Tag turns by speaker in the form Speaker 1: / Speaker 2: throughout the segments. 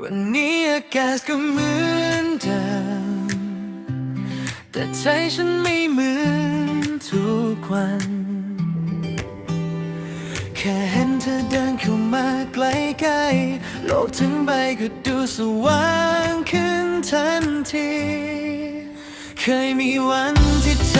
Speaker 1: วันนี้อากาศก็เหมือนเดิม แต่ใจฉันไม่เหมือนทุกวัน แค่เห็นเธอเดินเข้ามาใกล้ๆโลกทั้งใบก็ดูสว่างขึ้นทันที เคยมีวันที่ใจ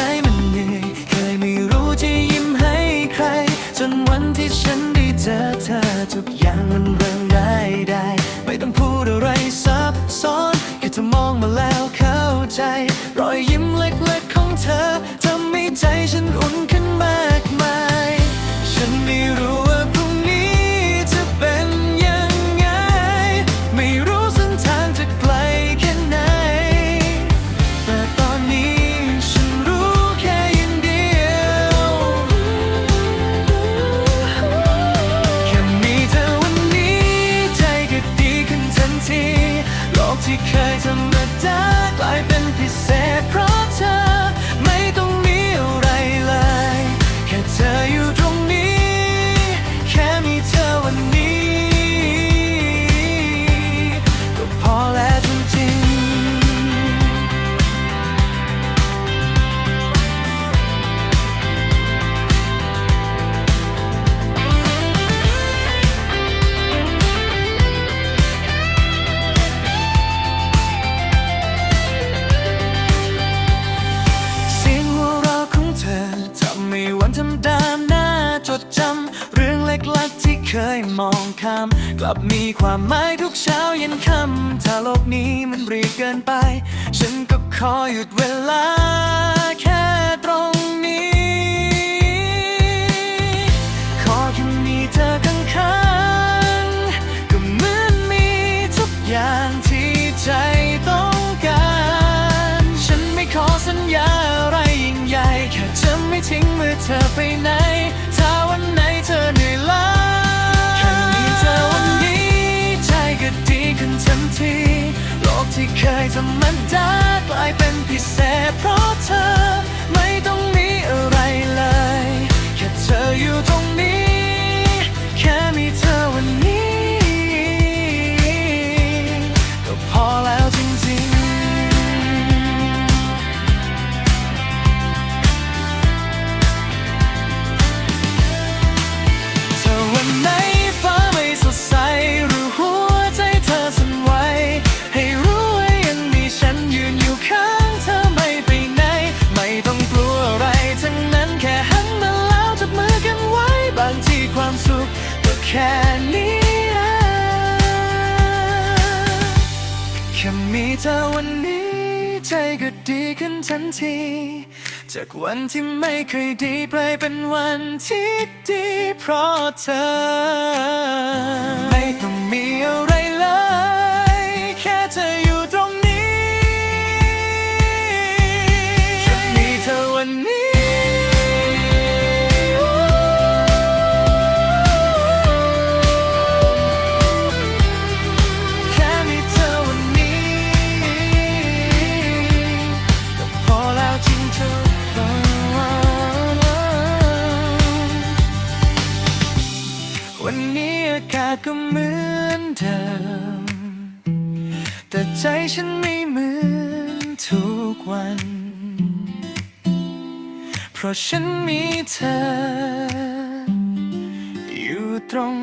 Speaker 1: ที โลกที่เคยธรรมดากลายเป็นพิเศษำให้วันธรรมดาน่าจดจำเรื่องเล็กๆที่เคยมองข้าม กลับมีความหมายทุกเช้าเย็นค่ำถ้าโลกนี้มันรีบเกินไป ฉันก็ขอหยุดเวลาแค่ เธอไปไหน ถ้าวันไหนเธอเหนื่อยล้าแค่มีเธอวันนี้ ใจก็ดีขึ้นทันที โลกที่เคยธรรมดากลายเป็นพิเศษเพราะ แค่นี้แค่มีเธอวันนี้ ใจก็ดีขึ้นทันที จากวันที่ไม่เคยดีกลายเป็นวันที่ดีเพราะเธอ ไม่ต้องมีอะไรเลย แค่เธอ ก็เหมือนเดิม แต่ใจฉันไม่เหมือนทุกวัน เพราะฉันมีเธอ อยู่ตรง